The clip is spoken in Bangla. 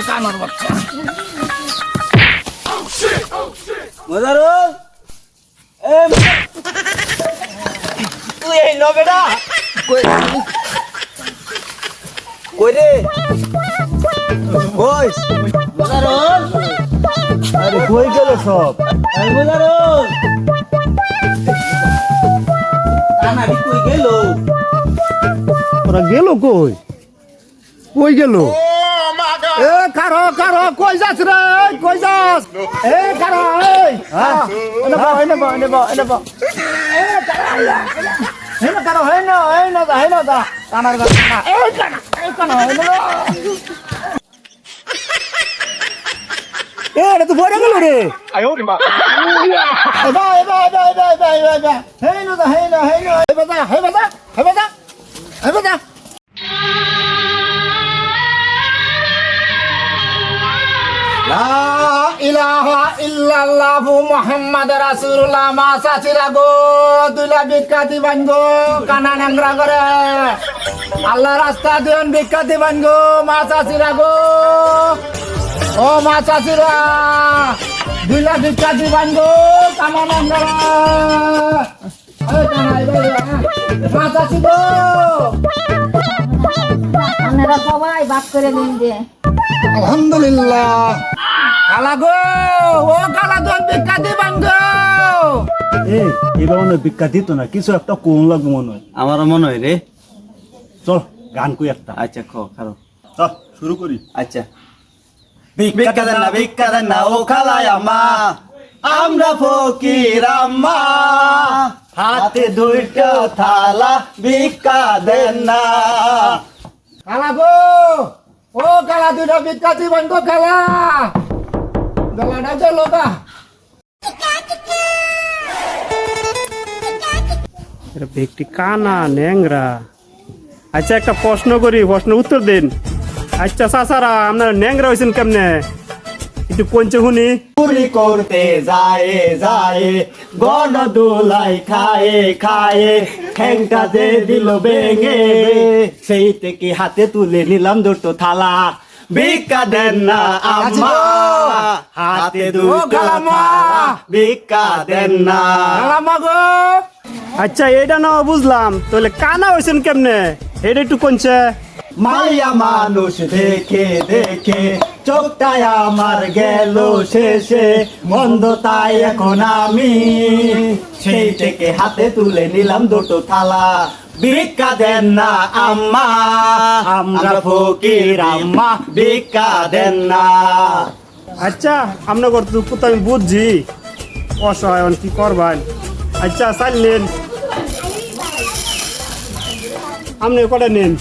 কানার বাচ্চা মজারুল তুই এই ন বেটা কই রে? আরে কই গেল সব? আরে কই গেল? ওরা গেল কই? কই গেল? এ কারও কারও কই যাস রে? কই যাস? এ কারও এই। হ্যাঁ এনে বা এনে বা এনে বা এনে বা এ কারও হেন কারও হেন হেন দা হেন দা কানার গা এ কানা এ কানা হেন এ রে তুই বড় গেল রে। এবা এবা এবা এবা এবা এবা এবা হেন দা হেন হেন হেবা দা হেবা দা হেবা দা হেবা দা লা ইলাহা ইল্লাল্লাহু মুহাম্মাদ রাসূলুল্লাহ মাসা চিরাগো দুলা বিখ্যাতি বানগো আল্লাহ রাস্তা দিন বিখ্যাতি বানগো মাসা চিরাগো ও চিরা দুলা বিখ্যাতি বানগো কানা চিরো আপনারা সবাই বাদ করে দিন যে। আলহামদুলিল্লাহ। কালা গো ও কালা দন বিখ্যাতি বানগো এ এবার মনে ভিক্ষা দিত না কিছু একটা কোন লাগবো মনে হয়। আমারও মনে হয় রে। চল গান কই একটা। আচ্ছা খ খারো। চল শুরু করি। আচ্ছা। ভিক্ষা দেন না ভিক্ষা দেন না ও খালায় আমা আমরা ফকির আম্মা। হাতে দুইটা থালা ভিক্ষা দেন না। কালা গো ও কালা দুটা বিখ্যাতি বানগো কালা। গলাটা গেল গা এটা ব্যক্তি কানা ন্যাংরা। আচ্ছা একটা প্রশ্ন করি প্রশ্ন উত্তর দিন। আচ্ছা চাচারা আপনারা ন্যাংরা হয়েছেন কেমনে? একটু কঞ্চে শুনি। চুরি করতে যায় যায়। গণ দোলাই খায়ে খায়ে। ঠ্যাংটা দে দিল বেঙে সেই থেকে হাতে তুলে নিলাম দুটো থালা। ভিক্ষা দেন না আম্মা হাতে দুটো ভিক্ষা দেন না গো। আচ্ছা এটা না বুঝলাম। তাহলে কানা হয়েছেন কেমনে? এটা একটু কোনছে মাইয়া মানুষ দেখে দেখে। চোখটায় আমার গেল শেষে মন্দ তাই এখন আমি। সেই থেকে হাতে তুলে নিলাম দুটো থালা। ভিক্ষা দেন না আম্মা, আমরা ফকির আম্মা, ভিক্ষা দেন না। আচ্ছা আপনার দুঃখ তো আমি বুঝছি। অসহায় কি করবেন? আচ্ছা চাল আপনি কটা নিন?